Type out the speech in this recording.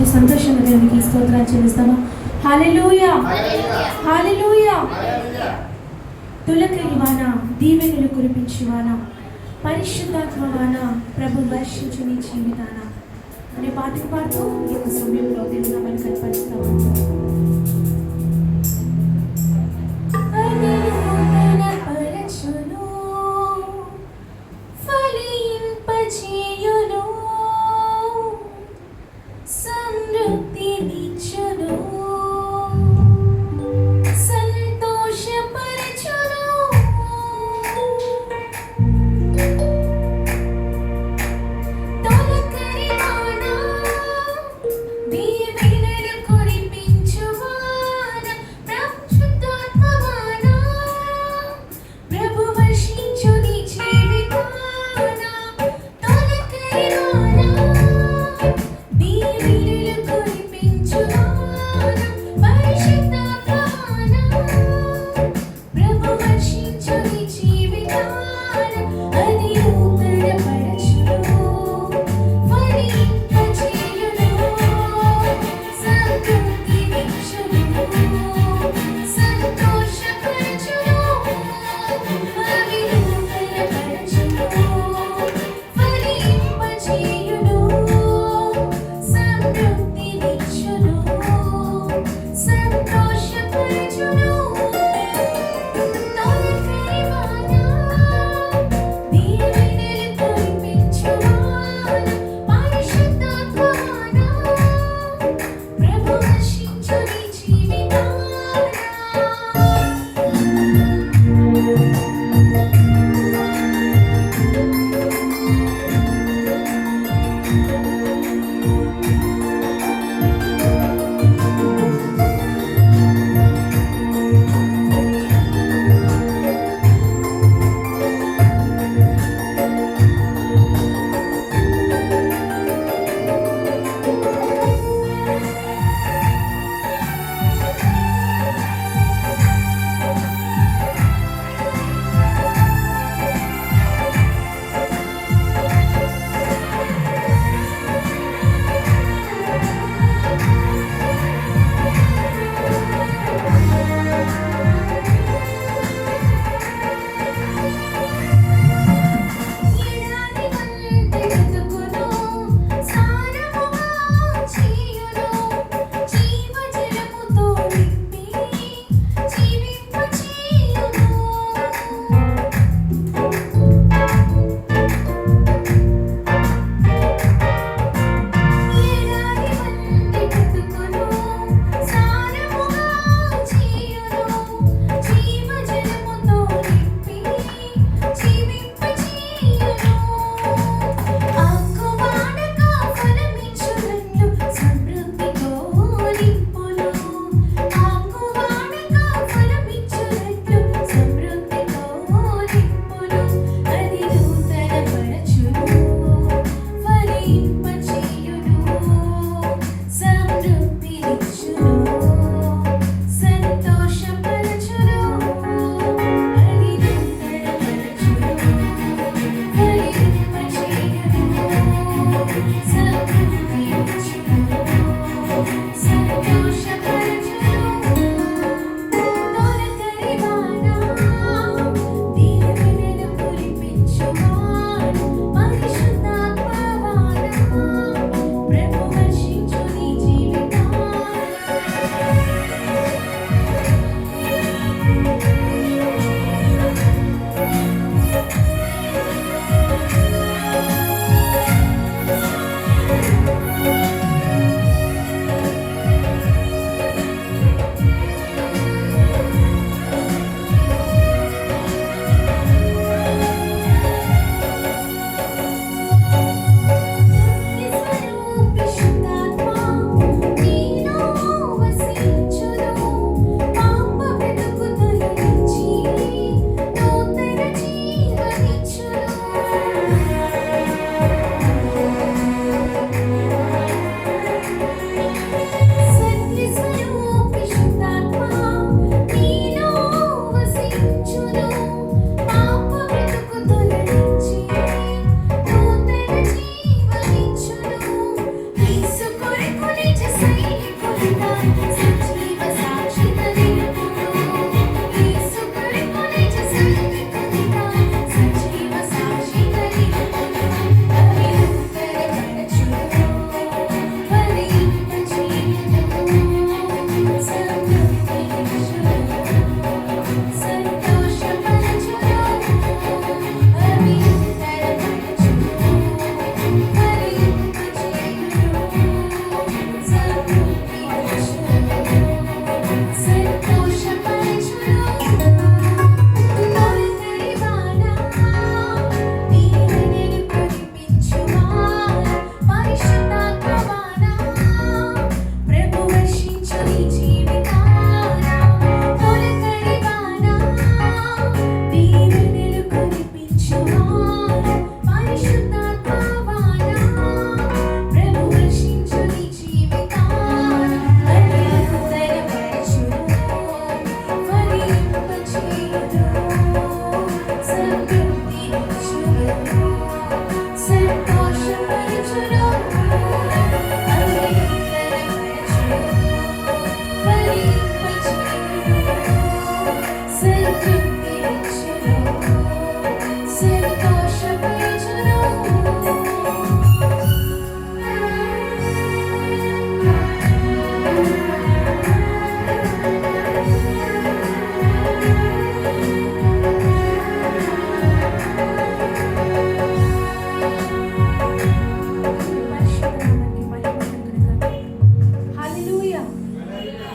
అతి సంతోషంగా దేవునికి స్తోత్రాలు చెల్లిస్తాము. హాలెలూయా హాలెలూయా తులకరి వాన దీవెనలు కురిపించి వాన పరిశుద్ధాత్మ వాన ప్రభు వర్షించు నీ జీవితాన? అనే పాటకు పాడుతూ ఈ యొక్క సమయంలో దేవుని నామాన్ని కనపరుస్తాము. పరచును ఫలింపచేయును